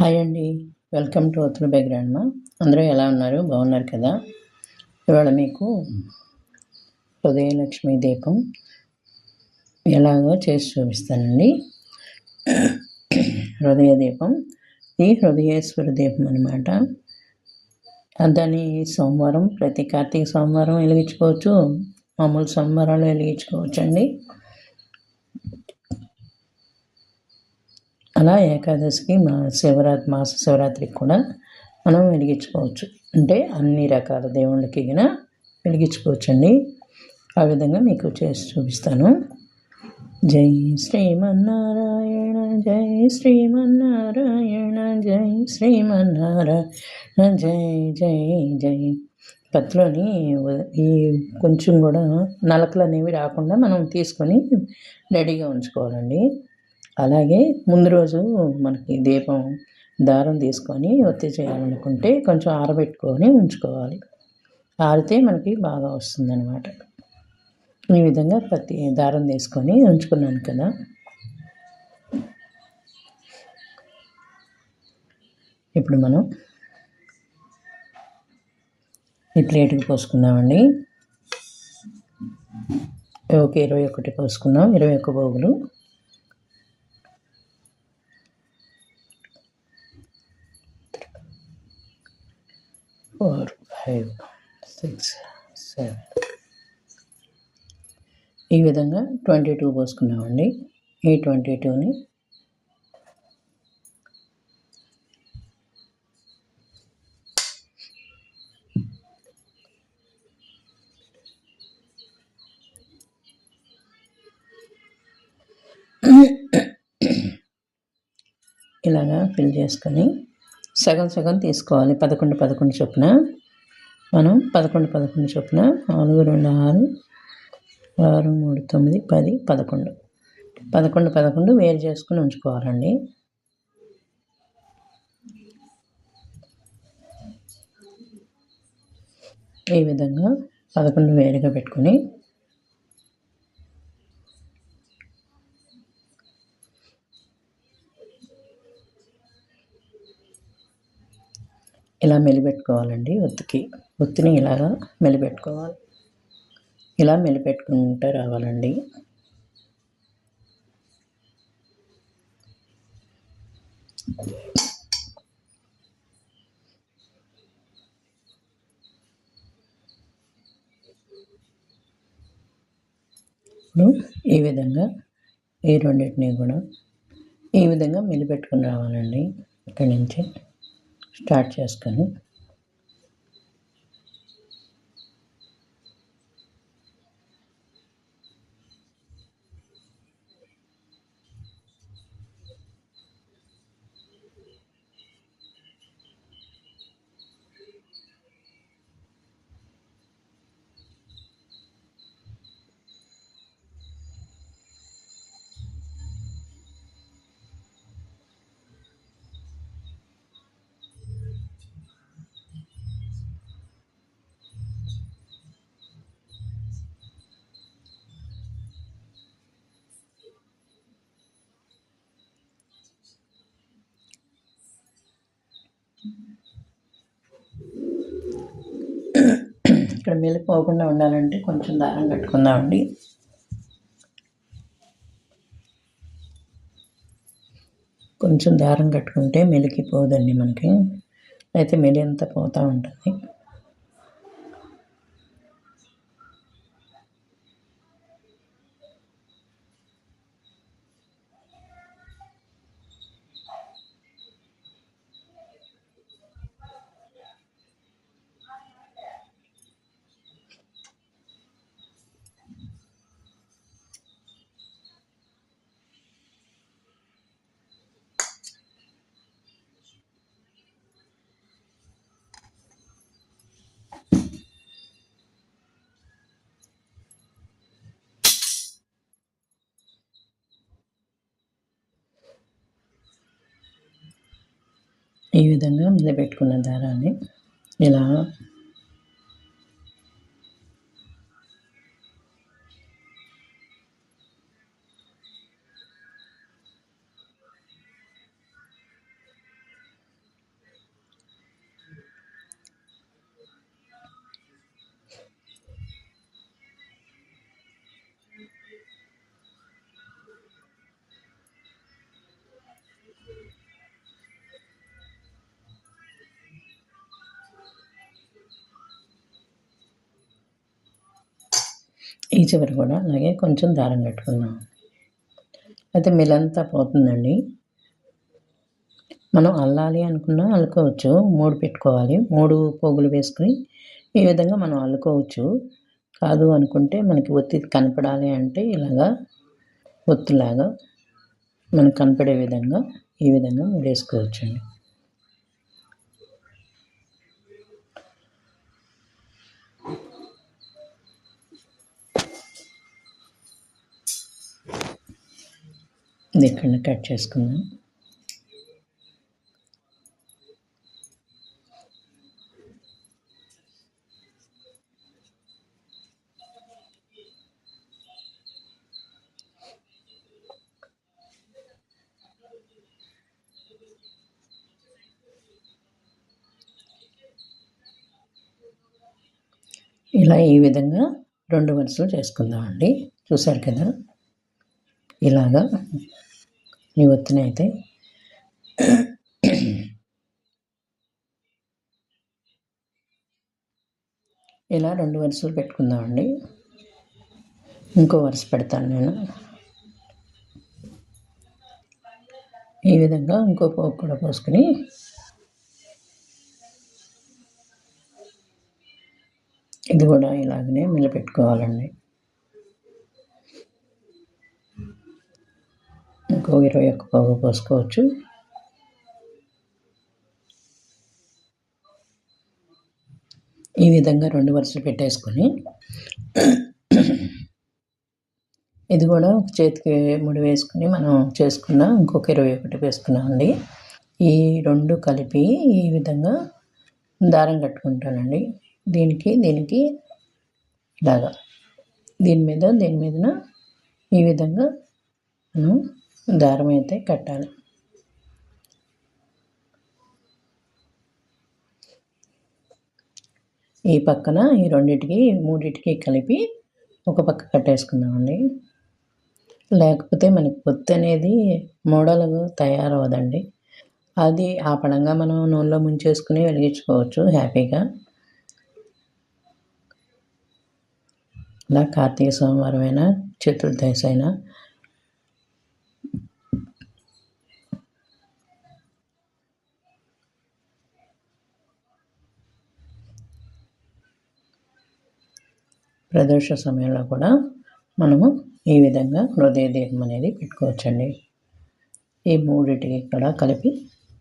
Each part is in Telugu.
హాయ్ అండి. వెల్కమ్ టు ఒత్తుల బ్యాక్గ్రౌండ్ అందరూ ఎలా ఉన్నారు? బాగున్నారు కదా? ఇవాళ మీకు హృదయలక్ష్మి దీపం ఎలాగో చేసి చూపిస్తానండి. హృదయ దీపం. ఈ హృదయేశ్వర దీపం అనమాట దాన్ని సోమవారం ప్రతి కార్తీక సోమవారం వెలిగించుకోవచ్చు. మామూలు సోమవారాలు వెలిగించుకోవచ్చు అండి అలా ఏకాదశికి మా శివరాత్రి మాస శివరాత్రికి కూడా మనం వెలిగించుకోవచ్చు. అంటే అన్ని రకాల దేవుళ్ళకి కూడా వెలిగించుకోవచ్చు అండి ఆ విధంగా మీకు చేసి చూపిస్తాను. జై శ్రీమన్నారాయణ జై శ్రీమన్నారాయణ జై శ్రీమన్నారాయణ జై జై జై. పత్తిలోని ఈ కొంచెం కూడా నలకలు అనేవి రాకుండా మనం తీసుకొని రెడీగా ఉంచుకోవాలండి. అలాగే ముందు రోజు మనకి దీపం దారం తీసుకొని ఒత్తి చేయాలనుకుంటే కొంచెం ఆరబెట్టుకొని ఉంచుకోవాలి. ఆరితే మనకి బాగా వస్తుందన్నమాట. ఈ విధంగా ప్రతి దారం తీసుకొని ఉంచుకున్నాను కదా. ఇప్పుడు మనం ఈ ప్లేట్కి పోసుకుందామండి. ఒక ఇరవై ఒకటి పోసుకున్నాం ఇరవై ఒక్క పోగులు ఫోర్ ఫైవ్ సిక్స్ సెవెన్ ఈ విధంగా ట్వంటీ టూ పోసుకున్నామండి. ఈ ట్వంటీ టూని ఇలాగా ఫిల్ చేసుకొని సగం సగం తీసుకోవాలి. పదకొండు పదకొండు చొప్పున. మనం పదకొండు పదకొండు చొప్పున నాలుగు రెండు ఆరు ఆరు మూడు తొమ్మిది పది పదకొండు. పదకొండు పదకొండు వేరు చేసుకుని ఉంచుకోవాలండి. ఈ విధంగా పదకొండు వేరుగా పెట్టుకుని ఇలా మెలిపెట్టుకోవాలండి ఒత్తికి. ఒత్తిని ఇలాగా మెలిపెట్టుకోవాలి. ఇలా మెలిపెట్టుకుంటూ రావాలండి. ఇప్పుడు ఈ విధంగా ఈ రెండింటిని కూడా ఈ విధంగా మెలిపెట్టుకుని రావాలండి. ఇక్కడి నుంచి స్టార్ట్ చేసుకొని ఇక్కడ మెలిపోకుండా ఉండాలంటే కొంచెం దారం కట్టుకుందామండి. కొంచెం దారం కట్టుకుంటే మెలికిపోదండి మనకి. అయితే మెలి అంతా పోతూ ఉంటుంది? ఈ విధంగా నిలబెట్టుకున్న దారాన్ని ఇలా ఈ చివరి కూడా అలాగే కొంచెం దారం కట్టుకుందాం. అయితే మిలంతా పోతుందండి. మనం అల్లాలి అనుకున్నా అల్లుకోవచ్చు. మూడు పెట్టుకోవాలి. మూడు పోగులు వేసుకుని ఈ విధంగా మనం అల్లుకోవచ్చు. కాదు అనుకుంటే మనకి ఒత్తి కనపడాలి అంటే ఇలాగా ఒత్తులాగా మనకు కనపడే విధంగా ఈ విధంగా వేసుకోవచ్చండి. ఇక్కడ కట్ చేసుకుందాం. ఇలా ఈ విధంగా రెండు వరుసలు చేసుకుందామండి. చూసారు కదా? ఇలాగా ఈ ఒత్తిని అయితే. ఇలా రెండు వరుసలు పెట్టుకుందామండి ఇంకో వరుస పెడతాను నేను. ఈ విధంగా ఇంకో పోపు కూడా పోసుకొని. ఇది కూడా ఇలాగనే నిలబెట్టుకోవాలండి ఇంకో ఇరవై ఒక్క పోగు పోసుకోవచ్చు. ఈ విధంగా రెండు వరుసలు పెట్టేసుకొని ఇది కూడా ఒక చేతికి ముడి వేసుకుని మనం చేసుకున్న ఇంకొక ఇరవై ఒకటి వేసుకున్నామండి. ఈ రెండు కలిపి ఈ విధంగా దారం కట్టుకుంటానండి. దీనికి దీనికి ఇలాగా. దీని మీద దీని మీదన ఈ విధంగా మనం దారం అయితే కట్టాలి. ఈ పక్కన ఈ రెండింటికి మూడింటికి కలిపి ఒక పక్క కట్టేసుకుందామండి. లేకపోతే మనకి పొత్తు అనేది మోడల్ తయారవదండి అది ఆ పడంగా మనం నూనెలో ముంచేసుకుని వెలిగించుకోవచ్చు హ్యాపీగా. ఇలా కార్తీక సోమవారం అయినా చతుర్దశి అయినా ప్రదోష సమయంలో కూడా మనము ఈ విధంగా హృదయ దీపం అనేది పెట్టుకోవచ్చండి. ఈ మూడింటికి కూడా కలిపి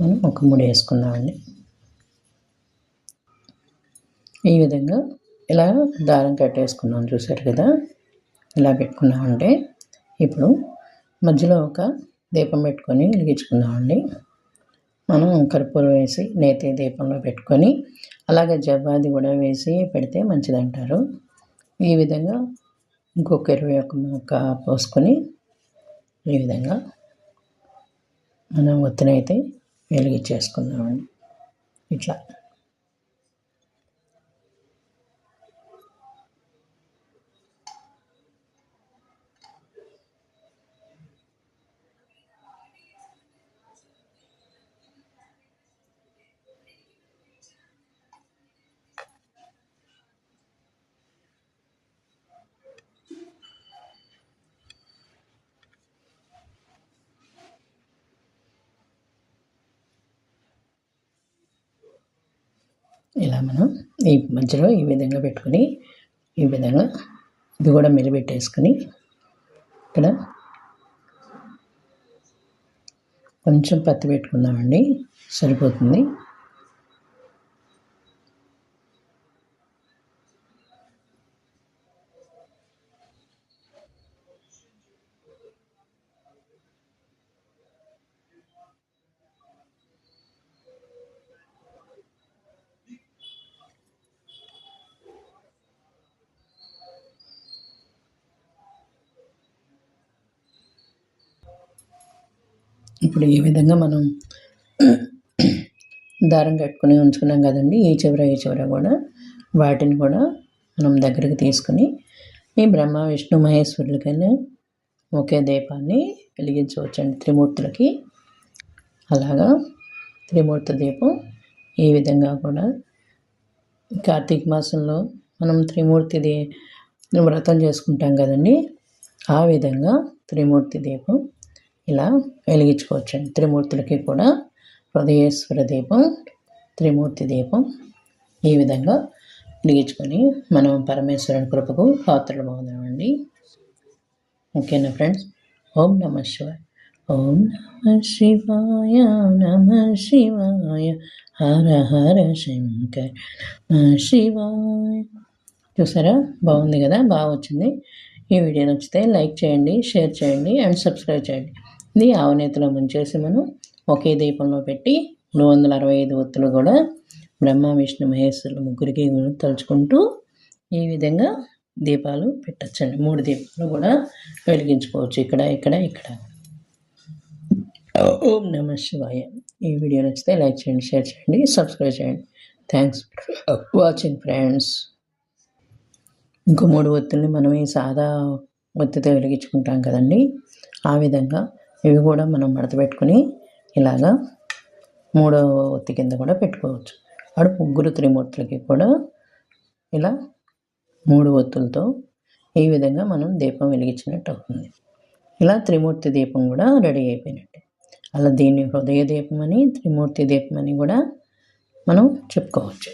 మనం ఒక మూడు వేసుకుందామండి. ఈ విధంగా ఇలా దారం కట్టేసుకున్నాం చూసారు కదా? ఇలా పెట్టుకున్నామంటే ఇప్పుడు మధ్యలో ఒక దీపం పెట్టుకొని వెలిగించుకుందామండి. మనం కర్పూరం వేసి నేతి దీపంలో పెట్టుకొని అలాగే జవ్వాది కూడా వేసి పెడితే మంచిదంటారు. ఈ విధంగా ఇంకొక ఇరవై ఒక మొక్క పోసుకొని ఈ విధంగా మనం ఒత్తినైతే వెలిగించేసుకుందామండి ఇట్లా. ఇలా మనం ఈ మధ్యలో ఈ విధంగా పెట్టుకొని ఈ విధంగా ఇది కూడా మెలిపెట్టేసుకొని ఇక్కడ కొంచెం పత్తి పెట్టుకుందామండి. సరిపోతుంది. ఇప్పుడు ఈ విధంగా మనం దారం కట్టుకుని ఉంచుకున్నాం కదండి. ఈ చివర ఈ చివర కూడా వాటిని కూడా మనం దగ్గరికి తీసుకుని ఈ బ్రహ్మ విష్ణు మహేశ్వరులకైనా ఒకే దీపాన్ని వెలిగించవచ్చండి త్రిమూర్తులకి. అలాగా త్రిమూర్తి దీపం ఈ విధంగా కూడా కార్తీక మాసంలో మనం త్రిమూర్తి దీ వ్రతం చేసుకుంటాం కదండి. ఆ విధంగా త్రిమూర్తి దీపం ఇలా వెలిగించుకోవచ్చండి. త్రిమూర్తులకి కూడా హృదయేశ్వర దీపం త్రిమూర్తి దీపం ఈ విధంగా వెలిగించుకొని మనం పరమేశ్వరుని కృపకు పాత్రలు అవుదామండి ఓకేనా ఫ్రెండ్స్? ఓం నమ శివాయ. ఓం నమ శివాయ. నమ శివాయ. హర హర శంకర్. నమ శివాయ. చూసారా? బాగుంది కదా? బాగా వచ్చింది. ఈ వీడియో నచ్చితే లైక్ చేయండి షేర్ చేయండి అండ్ సబ్స్క్రైబ్ చేయండి. ఇది ఆవనేతిలో ముంచేసి మనం ఒకే దీపంలో పెట్టి మూడు వందల అరవై ఐదు ఒత్తులు కూడా బ్రహ్మ విష్ణు మహేశ్వరులు ముగ్గురికి తలుచుకుంటూ ఈ విధంగా దీపాలు పెట్టచ్చండి. మూడు దీపాలు కూడా వెలిగించుకోవచ్చు. ఇక్కడ ఇక్కడ ఇక్కడ. ఓం నమ శివాయ. ఈ వీడియో నచ్చితే లైక్ చేయండి షేర్ చేయండి సబ్స్క్రైబ్ చేయండి. థ్యాంక్స్ వాచింగ్ ఫ్రెండ్స్ ఇంకో మూడు ఒత్తుల్ని మనం ఈ సాదా ఒత్తితో వెలిగించుకుంటాం కదండి. ఆ విధంగా ఇవి కూడా మనం మడత పెట్టుకుని ఇలాగా మూడో ఒత్తి కింద కూడా పెట్టుకోవచ్చు. అప్పుడు ముగ్గురు త్రిమూర్తులకి కూడా ఇలా మూడు ఒత్తులతో ఈ విధంగా మనం దీపం వెలిగించినట్టు అవుతుంది. ఇలా త్రిమూర్తి దీపం కూడా రెడీ అయిపోయినట్టు. అలా దీన్ని హృదయ దీపం అని త్రిమూర్తి దీపం అని కూడా మనం చెప్పుకోవచ్చు.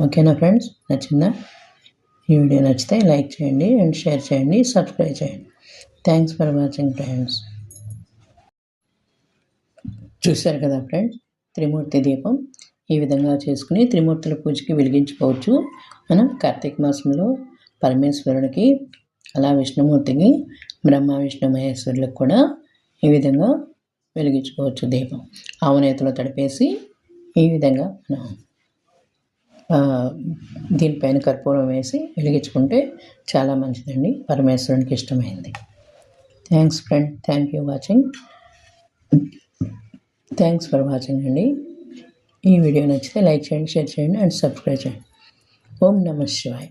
ఓకేనా ఫ్రెండ్స్? నచ్చిందా? ఈ వీడియో నచ్చితే లైక్ చేయండి అండ్ షేర్ చేయండి సబ్స్క్రైబ్ చేయండి. Thanks for watching friends. చూశారు కదా ఫ్రెండ్స్ త్రిమూర్తి దీపం ఈ విధంగా చేసుకుని త్రిమూర్తుల పూజకి వెలిగించుకోవచ్చు. మనం కార్తీక మాసంలో పరమేశ్వరుడికి అలా విష్ణుమూర్తికి బ్రహ్మ విష్ణు మహేశ్వరులకు కూడా ఈ విధంగా వెలిగించుకోవచ్చు దీపం. ఆవునేతలో తడిపేసి ఈ విధంగా మనం దీనిపైన కర్పూరం వేసి వెలిగించుకుంటే చాలా మంచిదండి. పరమేశ్వరునికి ఇష్టమైంది. Thanks friend thank you watching thanks for watching అండి ఈ వీడియో నచ్చితే లైక్ చేయండి షేర్ చేయండి అండ్ సబ్స్క్రైబ్ చేయండి. ఓం నమ శివాయ్.